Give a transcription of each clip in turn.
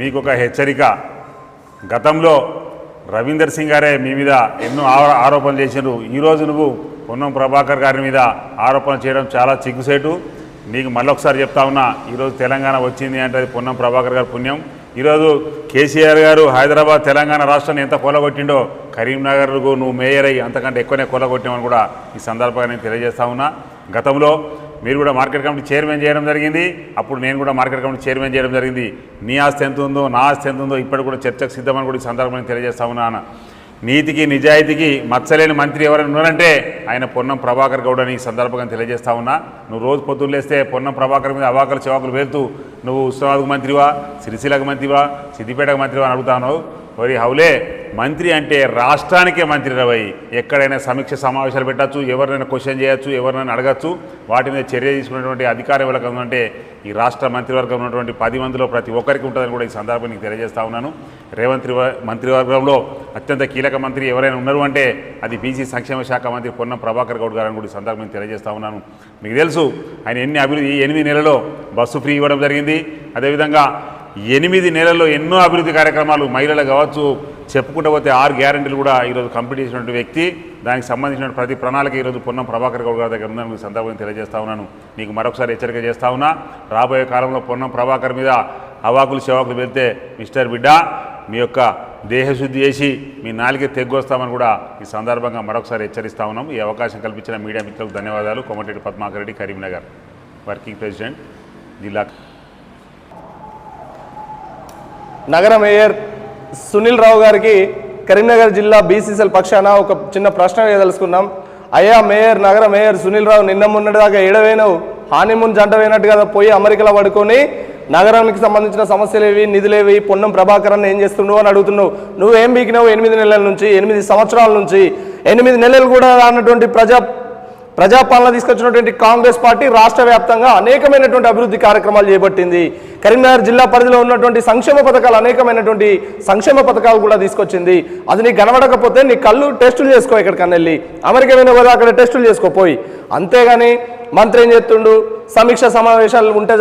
మీకు ఒక హెచ్చరిక. గతంలో రవీందర్ సింగ్ గారే మీ మీద ఎన్నో ఆరోపణలు చేశారు ఈరోజు నువ్వు పొన్నం ప్రభాకర్ గారి మీద ఆరోపణలు చేయడం చాలా చిగ్గుసేటు. నీకు మళ్ళొకసారి చెప్తా ఉన్నా ఈరోజు తెలంగాణ వచ్చింది అంటే అది పొన్నం ప్రభాకర్ గారి పుణ్యం. ఈరోజు కేసీఆర్ గారు హైదరాబాద్ తెలంగాణ రాష్ట్రాన్ని ఎంత కొలగొట్టిండో కరీంనగర్కు నువ్వు మేయర్ అయ్యి అంతకంటే ఎక్కువనే కొలగొట్టామని కూడా ఈ సందర్భంగా నేను తెలియజేస్తా ఉన్నా. గతంలో మీరు కూడా మార్కెట్ కమిటీ చైర్మన్ చేయడం జరిగింది. అప్పుడు నేను కూడా మార్కెట్ కమిటీ చైర్మన్ చేయడం జరిగింది. నీ ఆస్తి ఎంత ఉందో నా ఆస్తి ఎంత ఉందో ఇప్పటికి కూడా చర్చకు సిద్ధమని కూడా ఈ సందర్భంగా తెలియజేస్తా ఉన్నాను నీతికి నిజాయితీకి మచ్చలేని మంత్రి ఎవరైనా ఉన్నారంటే ఆయన పొన్నం ప్రభాకర్ గౌడ్ అని ఈ సందర్భంగా తెలియజేస్తా ఉన్నా. నువ్వు రోజు పొద్దున్న లేస్తే పొన్నం ప్రభాకర్ మీద అవాకలు చెవాకులు వేరుతూ నువ్వు ఉస్మానాబాద్కు మంత్రివా సిరిసిలకు మంత్రివా సిద్దిపేటకు మంత్రివా అని అడుగుతాను మరి హౌలే మంత్రి అంటే రాష్ట్రానికే మంత్రి రవై. ఎక్కడైనా సమీక్ష సమావేశాలు పెట్టచ్చు ఎవరినైనా క్వశ్చన్ చేయొచ్చు ఎవరినైనా అడగచ్చు. వాటి మీద చర్య తీసుకున్నటువంటి అధికార ఎవరికి ఉందంటే ఈ రాష్ట్ర మంత్రివర్గం ఉన్నటువంటి పది మందిలో ప్రతి ఒక్కరికి ఉంటుందని కూడా ఈ సందర్భంగా నీకు తెలియజేస్తా ఉన్నాను. రేవంత్రి మంత్రివర్గంలో అత్యంత కీలక మంత్రి ఎవరైనా ఉన్నారు అంటే అది బీసీ సంక్షేమ శాఖ మంత్రి పొన్నం ప్రభాకర్ గౌడ్ గారని కూడా ఈ సందర్భంగా తెలియజేస్తా ఉన్నాను. మీకు తెలుసు ఆయన ఎన్ని అభివృద్ధి ఎనిమిది నెలలో బస్సు ఫ్రీ ఇవ్వడం జరిగింది. అదేవిధంగా ఎనిమిది నెలల్లో ఎన్నో అభివృద్ధి కార్యక్రమాలు మహిళలు కావచ్చు చెప్పుకుంటూ పోతే ఆరు గ్యారంటీలు కూడా ఈరోజు కంప్లీట్ చేసినటువంటి వ్యక్తి. దానికి సంబంధించిన ప్రతి ప్రణాళిక ఈరోజు పొన్నం ప్రభాకర్ గౌడ్ గారి దగ్గర ఉందని సందర్భంగా తెలియజేస్తా ఉన్నాను. నీకు మరొకసారి హెచ్చరిక చేస్తా ఉన్నా. రాబోయే కాలంలో పొన్నం ప్రభాకర్ మీద అవాకులు చెవాకులు వెళ్తే మిస్టర్ బిడ్డ మీ యొక్క దేహశుద్ధి చేసి మీ నాలుగే తెగ్గొస్తామని కూడా ఈ సందర్భంగా మరొకసారి హెచ్చరిస్తా ఉన్నాం. ఈ అవకాశం కల్పించిన మీడియా మిత్రులకు ధన్యవాదాలు. కోమటిరెడ్డి పద్మాకర్ రెడ్డి కరీంనగర్. వర్కింగ్ ప్రెసిడెంట్ జిల్లా నగర మేయర్ సునీల్ రావు గారికి కరీంనగర్ జిల్లా బీసీసీఎల్ పక్షాన ఒక చిన్న ప్రశ్న వేయదలుచుకున్నాం. అయ్యా మేయర్ నగర మేయర్ సునీల్ రావు నిన్న మొన్నటిదాకా ఏడవేనవు హానిమూన్ జంట వేనట్టు కదా పోయి అమెరికాలో పడుకొని నగరానికి సంబంధించిన సమస్యలు ఏవి నిధులేవి పొన్నం ప్రభాకర్ ఏం చేస్తున్నావు అని అడుగుతున్నావు. నువ్వు ఏం బీకినావు ఎనిమిది నెలల నుంచి ఎనిమిది సంవత్సరాల నుంచి ఎనిమిది నెలలు కూడా రానటువంటి ప్రజా ప్రజాపాలన తీసుకొచ్చినటువంటి కాంగ్రెస్ పార్టీ రాష్ట్ర వ్యాప్తంగా అనేకమైనటువంటి అభివృద్ధి కార్యక్రమాలు చేపట్టింది. కరీంనగర్ జిల్లా పరిధిలో ఉన్నటువంటి సంక్షేమ పథకాలు అనేకమైనటువంటి సంక్షేమ పథకాలు కూడా తీసుకొచ్చింది. అది నీకు కనబడకపోతే నీ కళ్ళు టెస్టులు చేసుకో ఎక్కడికన్నా వెళ్ళి. అమెరికా వెళ్ళిన కదా అక్కడ టెస్టులు చేసుకోపోయి అంతేగాని మంత్రి ఏం చేస్తుండు? సమీక్ష సమావేశాలు ఉంటే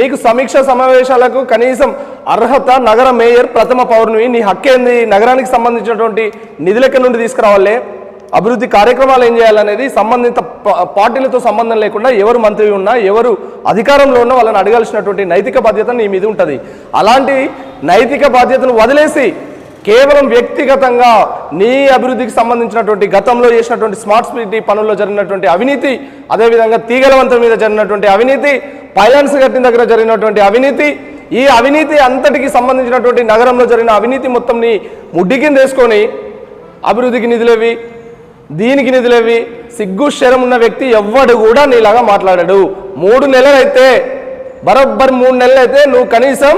నీకు సమీక్ష సమావేశాలకు కనీసం అర్హత నగర మేయర్ ప్రథమ పౌర్ణమి నీ హక్కేంది నగరానికి సంబంధించినటువంటి నిధులెక్క నుండి తీసుకురావాలే? అభివృద్ధి కార్యక్రమాలు ఏం చేయాలనేది సంబంధిత పార్టీలతో సంబంధం లేకుండా ఎవరు మంత్రి ఉన్నా ఎవరు అధికారంలో ఉన్నా వాళ్ళని అడగాల్సినటువంటి నైతిక బాధ్యత నీ మీద ఉంటుంది. అలాంటి నైతిక బాధ్యతను వదిలేసి కేవలం వ్యక్తిగతంగా నీ అభివృద్ధికి సంబంధించినటువంటి గతంలో చేసినటువంటి స్మార్ట్ సిటీ పనుల్లో జరిగినటువంటి అవినీతి అదేవిధంగా తీగలవంతం మీద జరిగినటువంటి అవినీతి పైలాన్స్ కట్టిన దగ్గర జరిగినటువంటి అవినీతి ఈ అవినీతి అంతటికి సంబంధించినటువంటి నగరంలో జరిగిన అవినీతి మొత్తంని ముడ్డి కింద వేసుకొని అభివృద్ధికి నిధులేవి దీనికి నిధులేవి సిగ్గు శరం ఉన్న వ్యక్తి ఎవ్వడు కూడా నీలాగా మాట్లాడాడు. మూడు నెలలైతే బరబ్బర్ మూడు నెలలైతే నువ్వు కనీసం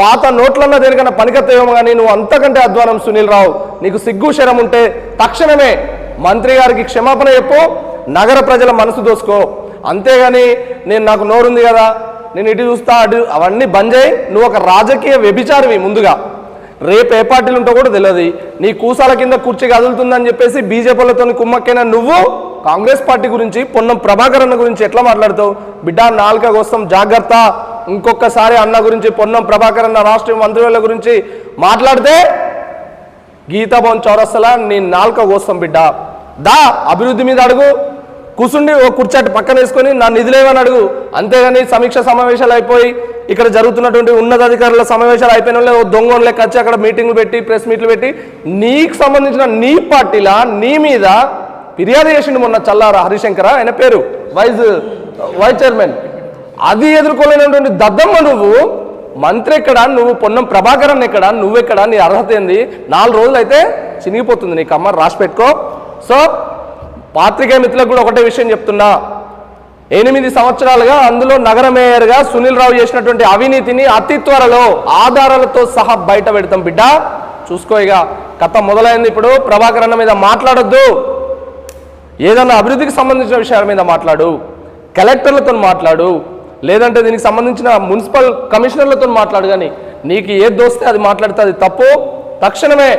పాత నోట్లన్న దేనికన్నా పనికత్తేమో కానీ నువ్వు అంతకంటే అధ్వానం సునీల్ రావు. నీకు సిగ్గు శరం ఉంటే తక్షణమే మంత్రి గారికి క్షమాపణ చెప్పు నగర ప్రజల మనసు దోసుకో. అంతేగాని నేను నాకు నోరుంది కదా నేను ఇటు చూస్తా అటు అవన్నీ బంద్ చేయి. నువ్వు ఒక రాజకీయ వ్యభిచారివి ముందుగా. రేపు ఏ పార్టీలు ఉంటావు కూడా తెలియదు. నీ కూసాల కింద కుర్చీ కదులుతుందని చెప్పేసి బీజేపీలతో కుమ్మక్కైన నువ్వు కాంగ్రెస్ పార్టీ గురించి పొన్నం ప్రభాకర్ అన్న గురించి ఎట్లా మాట్లాడుతావు? బిడ్డ నాలుక కోసం జాగ్రత్త. ఇంకొకసారి అన్న గురించి పొన్నం ప్రభాకర్ అన్న రాష్ట్ర మంత్రుల గురించి మాట్లాడితే గీతాభవన్ చౌరస్తలా నీ నాలుక కోసం బిడ్డ. దా అభివృద్ధి మీద అడుగు. కూర్చుండి ఓ కుర్చాటి పక్కన వేసుకొని నా నిధులేవని అడుగు. అంతేగాని సమీక్ష సమావేశాలు అయిపోయి ఇక్కడ జరుగుతున్నటువంటి ఉన్నతాధికారుల సమావేశాలు అయిపోయిన వాళ్ళే లెక్క వచ్చి అక్కడ మీటింగ్లు పెట్టి ప్రెస్ మీట్లు పెట్టి నీకు సంబంధించిన నీ పార్టీలా నీ మీద ఫిర్యాదు చేసిండు మొన్న చల్లారా హరిశంకర ఆయన పేరు వైస్ వైస్ చైర్మన్. అది ఎదుర్కోలేనటువంటి దద్దమ్మ నువ్వు మంత్రి ఎక్కడ నువ్వు పొన్నం ప్రభాకరన్ ఎక్కడ నువ్వెక్కడ నీ అర్హత ఏంది? నాలుగు రోజులు అయితే చినిగిపోతుంది నీకు అమ్మ రాసి పెట్టుకో. సో పాత్రికేయ మిత్రులకు కూడా ఒకటే విషయం చెప్తున్నా. ఎనిమిది సంవత్సరాలుగా అందులో నగర మేయర్గా సునీల్ రావు చేసినటువంటి అవినీతిని అతి త్వరలో ఆధారాలతో సహా బయట పెడతాం బిడ్డ. చూసుకో ఇక కథ మొదలైంది ఇప్పుడు. ప్రభాకర్ అన్న మీద మాట్లాడొద్దు. ఏదన్నా అభివృద్ధికి సంబంధించిన విషయాల మీద మాట్లాడు. కలెక్టర్లతో మాట్లాడు. లేదంటే దీనికి సంబంధించిన మున్సిపల్ కమిషనర్లతో మాట్లాడు కానీ నీకు ఏది దోస్తే అది మాట్లాడితే అది తప్పు. తక్షణమే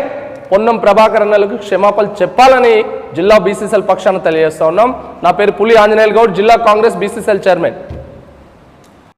పొన్నం ప్రభాకర్ అన్నలకు క్షమాపణలు చెప్పాలని జిల్లా బీసీసీఎల్ పక్షాన తెలియజేస్తా ఉన్నాం. నా పేరు పులి ఆంజనేయులు గౌడ్ జిల్లా కాంగ్రెస్ బీసీసీఎల్ చైర్మన్.